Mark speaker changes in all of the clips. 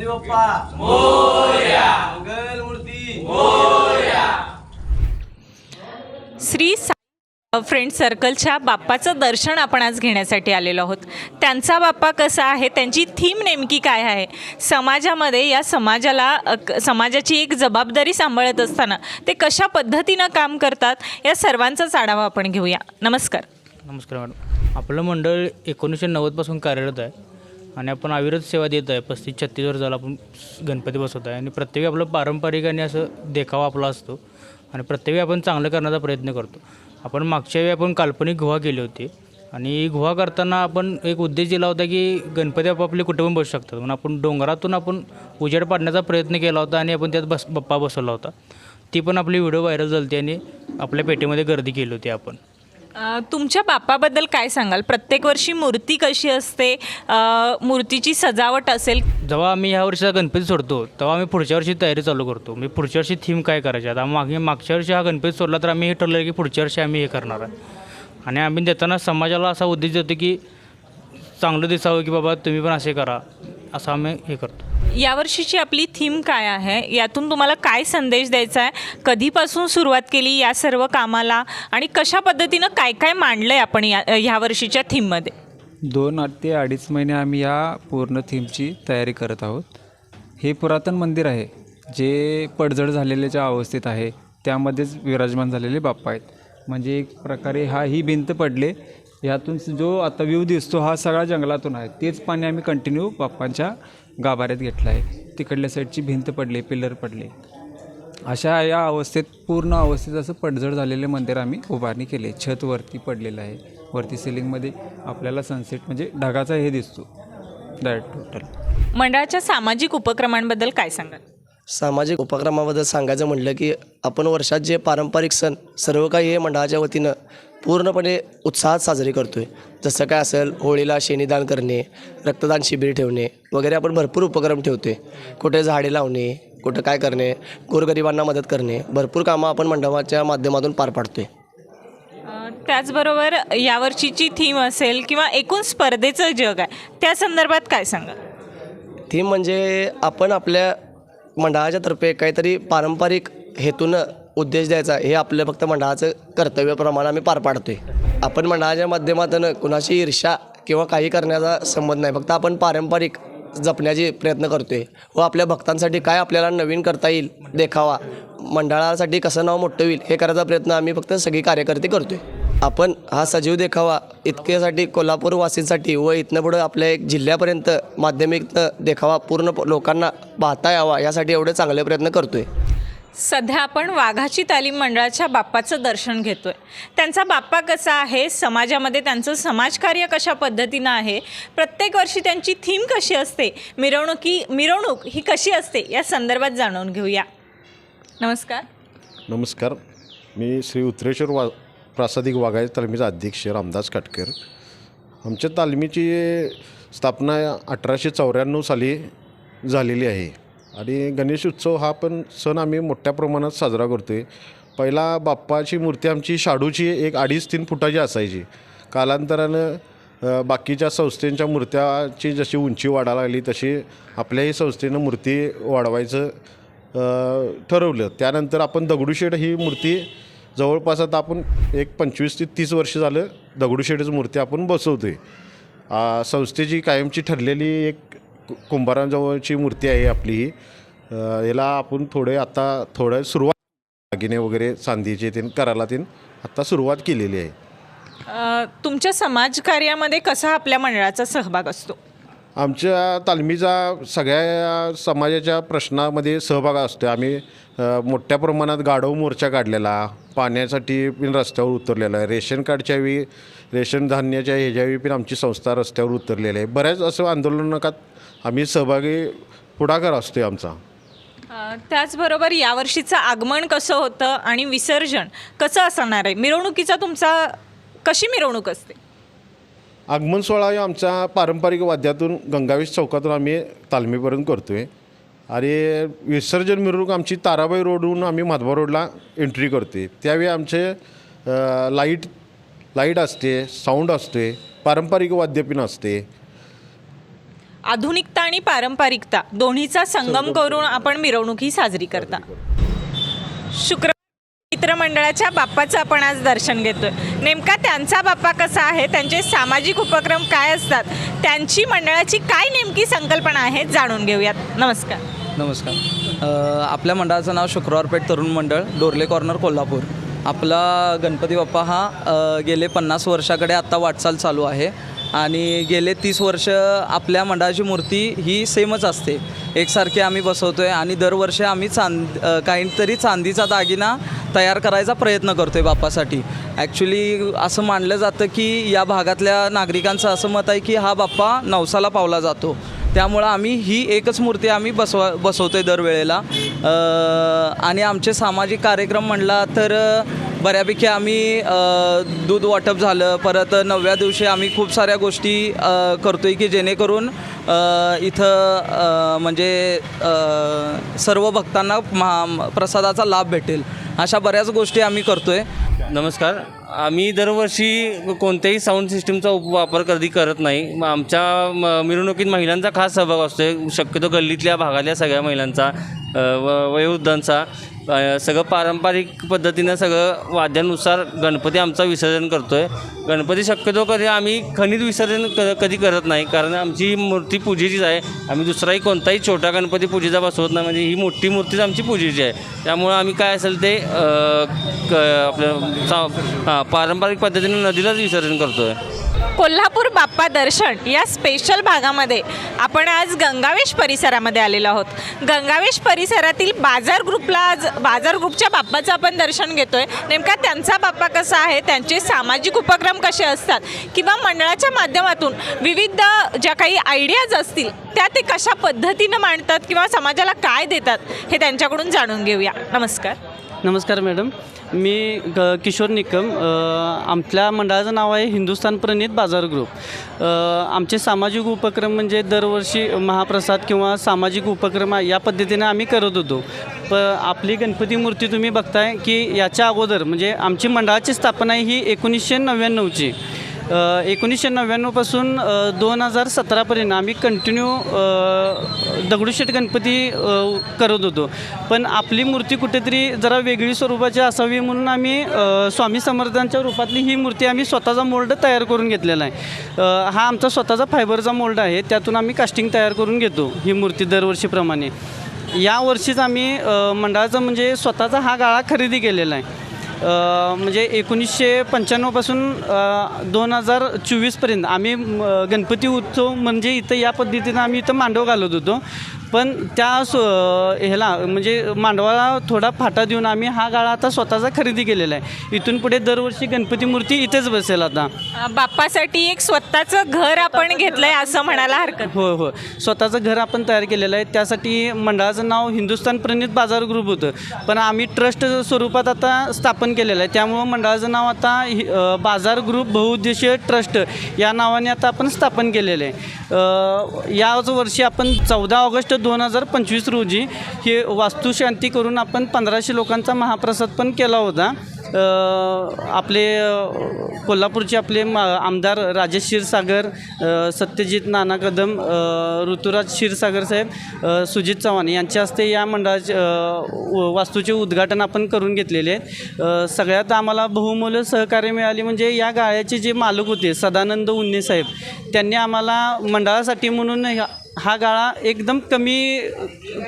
Speaker 1: गणपती बाप्पा मोरया. मंगल मूर्ती.
Speaker 2: श्री सा फ्रेंड सर्कलच्या बाप्पाचं दर्शन आपण आज घेण्यासाठी आलेलो आहोत. त्यांचा बाप्पा कसा आहे? त्यांची थीम नेमकी काय आहे? समाजामध्ये या समाजाला समाजाची एक जबाबदारी सांभाळत असताना ते कशा पद्धतीनं काम करतात? या सर्वांचाच आढावा आपण घेऊया. नमस्कार.
Speaker 3: नमस्कार मॅडम. आपलं मंडळ एकोणीसशे नव्वदपासून कार्यरत आहे. आणि आपण अविरत सेवा देत आहे. पस्तीस छत्तीस वर्षाला आपण गणपती बसवत आहे आणि प्रत्येक आपलं पारंपरिक आणि असं देखावा आपला असतो. आणि प्रत्येक आपण चांगलं करण्याचा प्रयत्न करतो. आपण मागच्या वेळी आपण काल्पनिक गुहा केली होती. आणि गुहा करताना आपण एक उद्देश दिला होता की गणपती बाप्पा आपले कुठे पण बसू शकतात. म्हणून आपण डोंगरातून आपण उजेड पाडण्याचा प्रयत्न केला होता आणि आपण त्यात बस बाप्पा बसवला होता. ती पण आपली व्हिडिओ व्हायरल झाली होती आणि आपल्या पेटीमध्ये गर्दी केली होती आपण.
Speaker 2: अ, तुमच्या बापाबद्दल काय सांगाल? प्रत्येक वर्षी मूर्ती कशी असते? अ, मूर्तीची सजावट असेल?
Speaker 3: जेव्हा आम्ही ह्या वर्षीचा गणपती सोडतो तेव्हा आम्ही पुढच्या वर्षी तयारी चालू करतो. मी पुढच्या वर्षी थीम काय करायची? आता मागे मागच्या वर्षी हा गणपती सोडला तर आम्ही हे ठरलं की पुढच्या वर्षी आम्ही हे करणार आहे. आणि आम्ही देताना समाजाला असा उद्देश देतो की चांगलं दिसावं की बाबा तुम्ही पण असे करा. असं आम्ही हे करतो.
Speaker 2: यावर्षीची आपली थीम काय आहे? यातून तुम्हाला काय संदेश द्यायचा आहे? कधीपासून सुरुवात केली या सर्व कामाला? आणि कशा पद्धतीनं काय काय मांडलं आहे आपण या ह्या वर्षीच्या थीममध्ये?
Speaker 4: दोन ते अडीच महिने आम्ही या पूर्ण थीमची तयारी करत आहोत. हे पुरातन मंदिर आहे जे पडझड झालेल्याच्या अवस्थेत आहे त्यामध्येच विराजमान झालेले बाप्पा आहेत. म्हणजे एक प्रकारे हा ही भिंत पडले ह्यातून जो आता व्ह्यू दिसतो हा सगळा जंगलातून आहे. तेच पाणी आम्ही कंटिन्यू बाप्पांच्या गाभाऱ्यात घेतलं आहे. तिकडल्या साईडची भिंत पडली पिलर पडले. अशा या अवस्थेत पूर्ण अवस्थेत असं पडझड झालेले मंदिर आम्ही उभारणी केली छत वरती पडलेलं आहे. वरती सिलिंगमध्ये आपल्याला सनसेट म्हणजे ढगाचा हे दिसतो. दॅट टोटल
Speaker 2: मंडळाच्या सामाजिक उपक्रमांबद्दल काय सांगाल?
Speaker 5: सामाजिक उपक्रमाबद्दल सांगायचं म्हटलं की आपण वर्षात जे पारंपरिक सण सर्व काही हे मंडळाच्या वतीनं पूर्णपणे उत्साहात साजरे करतो आहे जसं काय असेल होळीला शेणीदान करणे रक्तदान शिबिर ठेवणे वगैरे आपण भरपूर उपक्रम ठेवतो आहे कुठे झाडे लावणे कुठं काय करणे गोरगरिबांना मदत करणे भरपूर कामं आपण मंडळाच्या माध्यमातून पार पाडतो आहे
Speaker 2: त्याचबरोबर यावर्षीची थीम असेल किंवा एकूण स्पर्धेचं जग आहे त्या संदर्भात काय सांगाल?
Speaker 5: थीम म्हणजे आपण आपल्या मंडळाच्या तर्फे काहीतरी पारंपरिक हेतूनं उद्देश द्यायचा हे आपलं फक्त मंडळाचं कर्तव्यप्रमाणे आम्ही पार पाडतोय. आपण मंडळाच्या माध्यमातून कुणाशी ईर्षा किंवा काही करण्याचा संबंध नाही. फक्त आपण पारंपरिक जपण्याचे प्रयत्न करतोय. व आपल्या भक्तांसाठी काय आपल्याला नवीन करता येईल देखावा मंडळासाठी कसं नाव मोठं होईल हे करायचा प्रयत्न आम्ही फक्त सगळी कार्यकर्ते करतोय. आपण हा सजीव देखावा इतक्यासाठी कोल्हापूरवासींसाठी व इथनं पुढं आपल्या एक जिल्ह्यापर्यंत माध्यमिक देखावा पूर्ण प- लोकांना पाहता यावा यासाठी एवढे चांगले प्रयत्न करतोय.
Speaker 2: सध्या आपण वाघाची तालीम मंडळाच्या बाप्पाचं दर्शन घेतोय. त्यांचा बाप्पा कसा आहे? समाजामध्ये त्यांचं समाजकार्य कशा पद्धतीनं आहे? प्रत्येक वर्षी त्यांची थीम कशी असते? मिरवणुकी मिरवणूक ही कशी असते? या संदर्भात जाणून घेऊया. नमस्कार.
Speaker 6: नमस्कार. मी श्री उत्तरेश्वर वा प्रासादिक वाघाच्या तालमीचा अध्यक्ष रामदास काटकर. आमच्या तालमीची स्थापना अठराशे चौऱ्याण्णव साली झालेली आहे. आणि गणेश उत्सव हा पण सण आम्ही मोठ्या प्रमाणात साजरा करतो आहे पहिला बाप्पाची मूर्ती आमची शाडूची एक अडीच तीन फुटाची असायची. कालांतरानं बाकीच्या संस्थेंच्या मूर्त्याची जशी उंची वाढायला लागली तशी आपल्याही संस्थेनं मूर्ती वाढवायचं ठरवलं. त्यानंतर आपण दगडूशेठ ही मूर्ती जवळपास आता आपण एक पंचवीस ते तीस वर्ष झालं दगडूशेठच मूर्ती आपण बसवतो आहे संस्थेची कायमची ठरलेली एक कुंभारांजवळची मूर्ती आहे आपली. ही याला आपण थोडे आता थोडं सुरुवात दागिने वगैरे चांदीचे ते करायला ते आत्ता सुरुवात केलेली आहे.
Speaker 2: तुमच्या समाजकार्यामध्ये कसा आपल्या मंडळाचा सहभाग असतो?
Speaker 6: आमच्या तालमीचा सगळ्या समाजाच्या प्रश्नामध्ये सहभाग असतो आम्ही मोठ्या प्रमाणात गाढव मोर्चा काढलेला पाण्यासाठी पण रस्त्यावर उतरलेला आहे. रेशन कार्डच्या वेळी रेशन धान्याच्या ह्याच्यावेळी पण आमची संस्था रस्त्यावर उतरलेली आहे. बऱ्याच असं आंदोलनात आम्ही सहभागी पुढाकार असतो आमचा.
Speaker 2: त्याचबरोबर यावर्षीचं आगमन कसं होतं आणि विसर्जन कसं असणार आहे? मिरवणुकीचा तुमचा कशी मिरवणूक असते?
Speaker 6: आगमन सोहळा हा आमच्या पारंपरिक वाद्यातून गंगावेश चौकातून आम्ही तालमीपर्यंत करतो आहे आणि विसर्जन मिरवणूक आमची ताराबाई रोडहून आम्ही माधवा रोडला एंट्री करते त्यावेळी आमचे लाइट लाइट असते साऊंड असते पारंपरिक वाद्यपिन असते.
Speaker 2: आधुनिकता आणि पारंपरिकता दोन्हीचा संगम करून आपण मिरवणूक ही साजरी करता. शुक्र मित्रमंडळाच्या बाप्पाचं आपण आज दर्शन घेतोय. नेमका त्यांचा बाप्पा कसा आहे त्यांचे सामाजिक उपक्रम काय असतात त्यांची मंडळाची काय नेमकी संकल्पना आहे जाणून घेऊयात. नमस्कार.
Speaker 7: नमस्कार. अ, आपल्या मंडळाचं नाव शुक्रवारपेठ तरुण मंडळ डोरले कॉर्नर कोल्हापूर. आपला गणपती बाप्पा हा गेले पन्नास वर्षाकडे आत्ता वाटचाल चालू आहे. आणि गेले तीस वर्ष आपल्या मंडळाची मूर्ती ही सेमच असते. एकसारखी आम्ही बसवतो आहे आणि दरवर्षी आम्ही चांद काहीतरी चांदीचा दागिना तयार करायचा प्रयत्न करतो आहे बाप्पासाठी. ॲक्च्युली असं मानलं जातं की या भागातल्या नागरिकांचं असं मत आहे की हा बाप्पा नवसाला पावला जातो. त्यामुळं आम्ही ही एकच मूर्ती आम्ही बसवा बसवतो आहे दरवेळेला आणि आमचे सामाजिक कार्यक्रम म्हणला तर बऱ्यापैकी आम्ही दूध वाटप झालं. परत नवव्या दिवशी आम्ही खूप साऱ्या गोष्टी करतो आहे की जेणेकरून इथं म्हणजे सर्व भक्तांना महा प्रसादाचा लाभ भेटेल. अशा बऱ्याच गोष्टी आम्ही करतो आहे
Speaker 1: नमस्कार. आम्ही दरवर्षी कोणत्याही साऊंड सिस्टीमचा उप वापर कधी करत नाही. मग आमच्या म- मिरवणुकीत महिलांचा खास सहभाग असतो शक्यतो गल्लीतल्या भागातल्या सगळ्या महिलांचा व वयोवृद्धांचा. सगळं पारंपरिक पद्धतीनं सगळं वाद्यानुसार गणपती आमचा विसर्जन करतो आहे गणपती शक्यतो कधी आम्ही खनिज विसर्जन क कधी करत नाही. कारण आमची मूर्ती पूजेचीच आहे. आम्ही दुसराही कोणताही छोटा गणपती पूजेचा बसवत नाही. म्हणजे ही मोठी मूर्तीच आमची पूजेची आहे. त्यामुळं आम्ही काय असेल ते क आपलं सा हां पारंपरिक पद्धतीने नदीलाच विसर्जन करतो आहे
Speaker 2: कोल्हापूर बाप्पा दर्शन या स्पेशल भागामध्ये आपण आज गंगावेश परिसरामध्ये आलेलो आहोत. गंगावेश परिसरातील बाजार ग्रुपला आज बाजार ग्रुपच्या बाप्पाचं आपण दर्शन घेतोय. नेमका त्यांचा बाप्पा कसा आहे त्यांचे सामाजिक उपक्रम कसे असतात किंवा मंडळाच्या माध्यमातून विविध ज्या काही आयडियाज असतील त्या ते कशा पद्धतीनं मांडतात किंवा समाजाला काय देतात हे त्यांच्याकडून जाणून घेऊया. नमस्कार.
Speaker 8: नमस्कार मॅडम. मी ग किशोर निकम आमच्या मंडळाचं नाव आहे हिंदुस्थान प्रणित बाजार ग्रुप. आमचे सामाजिक उपक्रम म्हणजे दरवर्षी महाप्रसाद किंवा सामाजिक उपक्रम या पद्धतीने आम्ही करत होतो. प आपली गणपती मूर्ती तुम्ही बघताय की याच्या अगोदर म्हणजे आमची मंडळाची स्थापना ही एकोणीसशे नव्याण्णवची. एकोणीसशे नव्याण्णवपासून दोन हजार सतरापर्यंत आम्ही कंटिन्यू दगडूशेठ गणपती करत होतो. पण आपली मूर्ती कुठेतरी जरा वेगळी स्वरूपाची असावी म्हणून आम्ही स्वामी समर्थांच्या रूपातली ही मूर्ती आम्ही स्वतःचा मोल्ड तयार करून घेतलेला आहे. हा आमचा स्वतःचा फायबरचा मोल्ड आहे त्यातून आम्ही कास्टिंग तयार करून घेतो ही मूर्ती दरवर्षीप्रमाणे. यावर्षीच आम्ही मंडळाचा म्हणजे स्वतःचा हा गाळा खरेदी केलेला आहे. म्हणजे एकोणीसशे पंच्याण्णवपासून दोन हजार चोवीसपर्यंत आम्ही गणपती उत्सव म्हणजे इथं या पद्धतीनं आम्ही इथं मांडव घालत होतो. पण त्या सो ह्याला म्हणजे मांडवाला थोडा फाटा देऊन आम्ही हा गाळा आता स्वतःचा खरेदी केलेला आहे. इथून पुढे दरवर्षी गणपती मूर्ती इथेच बसेल आता.
Speaker 2: बाप्पासाठी एक स्वतःचं घर आपण घेतलंय असं म्हणायला हरकत.
Speaker 8: हो हो. स्वतःचं घर आपण तयार केलेलं आहे. त्यासाठी मंडळाचं नाव हिंदुस्थान प्रणित बाजार ग्रुप होतं. पण आम्ही ट्रस्ट स्वरूपात आता स्थापन केलेलं आहे. त्यामुळं मंडळाचं नाव आता बाजार ग्रुप बहुउद्देशीय ट्रस्ट या नावाने आता आपण स्थापन केलेलं आहे. याच वर्षी आपण चौदा ऑगस्ट दोन हजार पंचवीस रोजी हे वास्तुशांती करून आपण पंधराशे लोकांचा महाप्रसाद पण केला होता. आपले कोल्हापूरचे आपले मा आमदार राजेश क्षीरसागर सत्यजित नाना कदम ऋतुराज क्षीरसागर साहेब सुजित चव्हाण यांच्या हस्ते या मंडळाचे वास्तूचे उद्घाटन आपण करून घेतलेले. आहे सगळ्यात आम्हाला बहुमूल्य सहकार्य मिळाले म्हणजे या गाळ्याचे जे मालक होते सदानंद उन्ने साहेब त्यांनी आम्हाला मंडळासाठी म्हणून ह्या- हा गाळा एकदम कमी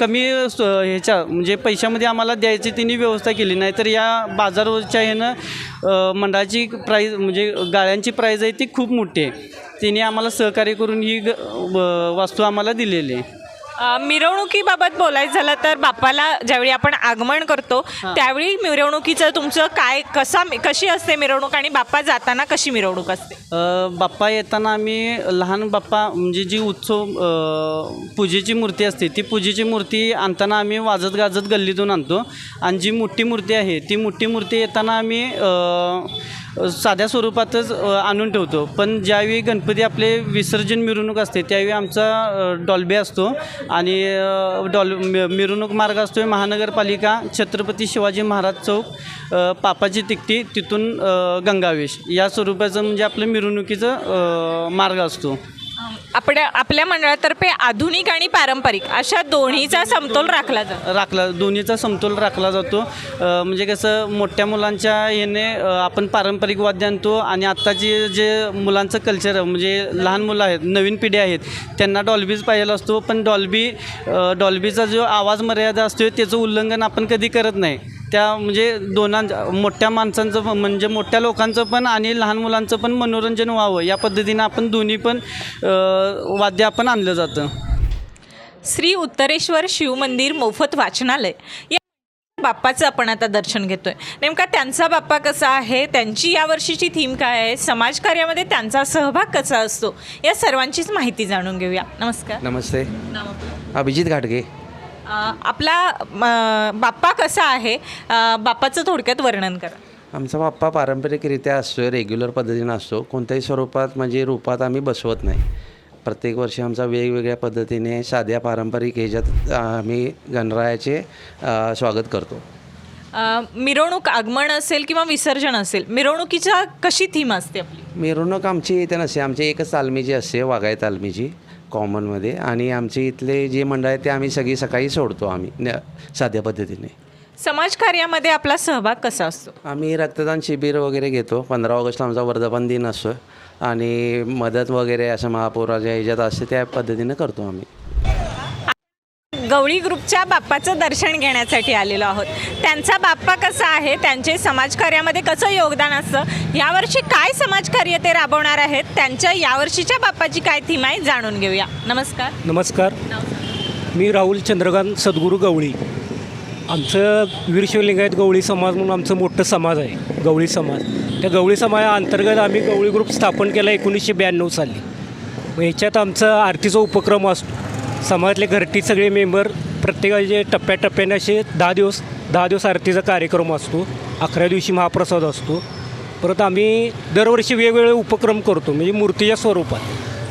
Speaker 8: कमी ह्याच्या म्हणजे पैशामध्ये आम्हाला द्यायची तिनी व्यवस्था केली. नाही तर या बाजारच्या ह्यानं मंडळाची प्राईज म्हणजे गाळ्यांची प्राईज आहे ती खूप मोठी आहे. तिने आम्हाला सहकार्य करून ही ग वस्तू वास्तू आम्हाला दिलेली आहे.
Speaker 2: मिरवणुकीबाबत बोलायचं झालं तर बाप्पाला ज्यावेळी आपण आगमन करतो त्यावेळी मिरवणुकीचं तुमचं काय कसा कशी असते मिरवणूक आणि बाप्पा जाताना कशी मिरवणूक असते?
Speaker 8: बाप्पा येताना आम्ही लहान बाप्पा म्हणजे जी उत्सव पूजेची मूर्ती असते ती पूजेची मूर्ती आणताना आम्ही वाजत गाजत गल्लीतून आणतो. आणि जी मोठी मूर्ती आहे ती मोठी मूर्ती येताना आम्ही साध्या स्वरूपातच आणून ठेवतो. पण ज्यावेळी गणपती आपले विसर्जन मिरवणूक असते त्यावेळी आमचा डॉल्बे असतो आणि डॉल मिरवणूक मार्ग असतो महानगरपालिका छत्रपती शिवाजी महाराज चौक पापाची तिकटी तिथून गंगावेश. या स्वरूपाचं म्हणजे आपलं मिरवणुकीचं मार्ग असतो.
Speaker 2: आपल्या आपल्या मंडळातर्फे आधुनिक आणि पारंपरिक अशा दोन्हीचा समतोल राखला जातो.
Speaker 8: राखला दोन्हीचा समतोल राखला जातो. अ, म्हणजे कसं मोठ्या मुलांच्या याने अ, आपण पारंपरिक वाद्य आणतो आणि आत्ताची जे मुलांचं कल्चर म्हणजे लहान मुलं आहेत नवीन पिढी आहेत त्यांना डॉल्बीज पाहिजेला असतो. पण डॉल्बी अ, डॉल्बीचा जो आवाज मर्यादा असतो त्याचं उल्लंघन आपण कधी करत नाही. त्या म्हणजे दोनां मोठ्या माणसांचं पण म्हणजे मोठ्या लोकांचं पण आणि लहान मुलांचं पण मनोरंजन व्हावं. या पद्धतीनं आपण दोन्ही पण वाद्य आपण आणलं जातं.
Speaker 2: श्री उत्तरेश्वर शिवमंदिर मोफत वाचनालय. या बाप्पाचं आपण आता दर्शन घेतोय. नेमका त्यांचा बाप्पा कसा आहे? त्यांची यावर्षीची थीम काय आहे? समाजकार्यामध्ये त्यांचा सहभाग कसा असतो? या सर्वांचीच माहिती जाणून घेऊया. नमस्कार.
Speaker 9: नमस्ते.
Speaker 2: नाव आपलं?
Speaker 9: अभिजित घाटगे.
Speaker 2: आपला बाप्पा कसा आहे? बाप्पाचं थोडक्यात वर्णन करा.
Speaker 9: आमचा बाप्पा पारंपरिकरित्या असतो रेग्युलर पद्धतीनं असतो. कोणत्याही स्वरूपात म्हणजे रूपात आम्ही बसवत नाही. प्रत्येक वर्षी आमचा वेगवेगळ्या पद्धतीने साध्या पारंपरिक ह्याच्यात आम्ही गणरायाचे स्वागत करतो.
Speaker 2: मिरवणूक आगमन असेल किंवा विसर्जन असेल मिरवणुकीच्या कशी थीम असते आपली?
Speaker 9: मिरवणूक आमची इथे नसते. आमची एकच तालमीची असते वाघाय तालमीची. कॉमनमध्ये आणि आमचे इथले जे मंडळ आहे ते आम्ही सगळी सकाळी सोडतो आम्ही न साध्या पद्धतीने.
Speaker 2: समाजकार्यामध्ये आपला सहभाग कसा असतो?
Speaker 9: आम्ही रक्तदान शिबिर वगैरे घेतो पंधरा ऑगस्टला आमचा वर्धापन दिन असतो आणि मदत वगैरे असं महापौराच्या ह्याच्यात असते त्या पद्धतीनं करतो आम्ही.
Speaker 2: गवळी ग्रुपच्या बाप्पाचं दर्शन घेण्यासाठी आलेलो आहोत. त्यांचा बाप्पा कसा आहे त्यांचे समाजकार्यामध्ये कसं योगदान असतं यावर्षी काय समाजकार्य ते राबवणार आहेत त्यांच्या यावर्षीच्या बाप्पाची काय थीम आहे जाणून घेऊया. नमस्कार.
Speaker 10: नमस्कार. मी राहुल चंद्रकांत सद्गुरू गवळी. आमचं वीरशिवलिंगायत गवळी समाज म्हणून आमचं मोठं समाज आहे गवळी समाज. त्या गवळी समाजाअंतर्गत आम्ही गवळी ग्रुप स्थापन केला एकोणीसशे ब्याण्णव साली. याच्यात ह्याच्यात आमचा आरतीचा उपक्रम असतो. समाजातले घरटी सगळे मेंबर प्रत्येकाचे टप्प्याटप्प्याने असे दहा दिवस दहा दिवस आरतीचा कार्यक्रम असतो. अकरा दिवशी महाप्रसाद असतो. परत आम्ही दरवर्षी वेगवेगळे उपक्रम करतो. म्हणजे मूर्तीच्या स्वरूपात.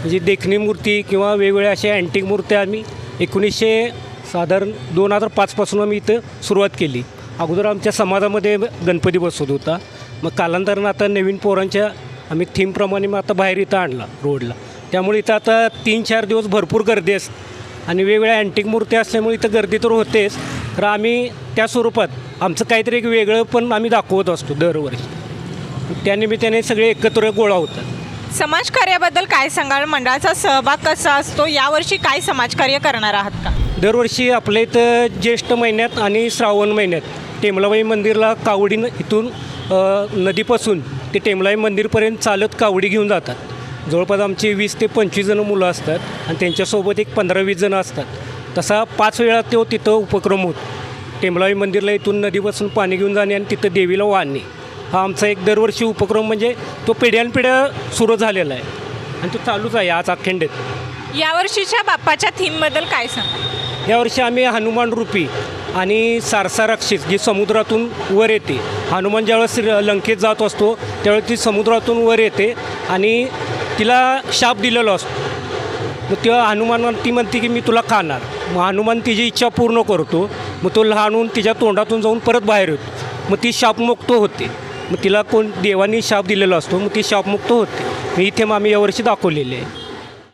Speaker 10: म्हणजे देखणी मूर्ती किंवा वेगवेगळ्या अशा अँटिक मूर्त्या आम्ही एकोणीसशे साधारण दोन हजार पाचपासून आम्ही इथं सुरुवात केली. अगोदर आमच्या समाजामध्ये गणपती बसवत होता. मग कालांतरानं आता नवीन पोरांच्या आम्ही थीमप्रमाणे मग आता बाहेर इथं आणला रोडला. त्यामुळे इथं आता तीन चार दिवस भरपूर गर्दी असते आणि वेगवेगळ्या अँटिक मूर्त्या असल्यामुळे इथं गर्दी तर होतेच. तर आम्ही त्या स्वरूपात आमचं काहीतरी एक वेगळं पण आम्ही दाखवत असतो दरवर्षी. त्यानिमित्ताने सगळे एकत्र गोळा होतात.
Speaker 2: समाजकार्याबद्दल काय सांगाल? मंडळाचा सहभाग कसा असतो? यावर्षी काय समाजकार्य करणार आहात का?
Speaker 10: दरवर्षी आपल्या इथं ज्येष्ठ महिन्यात आणि श्रावण महिन्यात टेमलाबाई मंदिरला कावडी इथून नदीपासून ते टेमलाई मंदिरपर्यंत चालत कावडी घेऊन जातात. जवळपास आमची वीस ते पंचवीस जणं मुलं असतात आणि त्यांच्यासोबत एक पंधरा वीस जणं असतात. तसा पाच वेळा तो तिथं उपक्रम होतो. टेमलाई मंदिरला इथून नदीपासून पाणी घेऊन जाणे आणि तिथं देवीला वाहणे. हा आमचा एक दरवर्षी उपक्रम म्हणजे तो पिढ्यानपिढ्या सुरू झालेला आहे. आणि तो चालूच आहे आज अखंडित.
Speaker 2: यावर्षीच्या बाप्पाच्या थीमबद्दल काय सांगा
Speaker 10: यावर्षी आम्ही हनुमान रूपी आणि सारसा राक्षस जी समुद्रातून वर येते. हनुमान ज्यावेळेस श्री- लंकेत जात असतो त्यावेळेस ती समुद्रातून वर येते आणि तिला शाप दिलेलो असतो. मग तेव्हा हनुमान ती म्हणते की मी तुला खाणार. मग हनुमान तिची इच्छा पूर्ण करतो. मग तो लहानून तिच्या तोंडातून जाऊन परत बाहेर येतो. मग ती शापमुक्त होते. मग तिला कोण देवानी शाप दिलेला असतो. मग ती शापमुक्त होते. मग इथे मग आम्ही यावर्षी दाखवलेले आहे.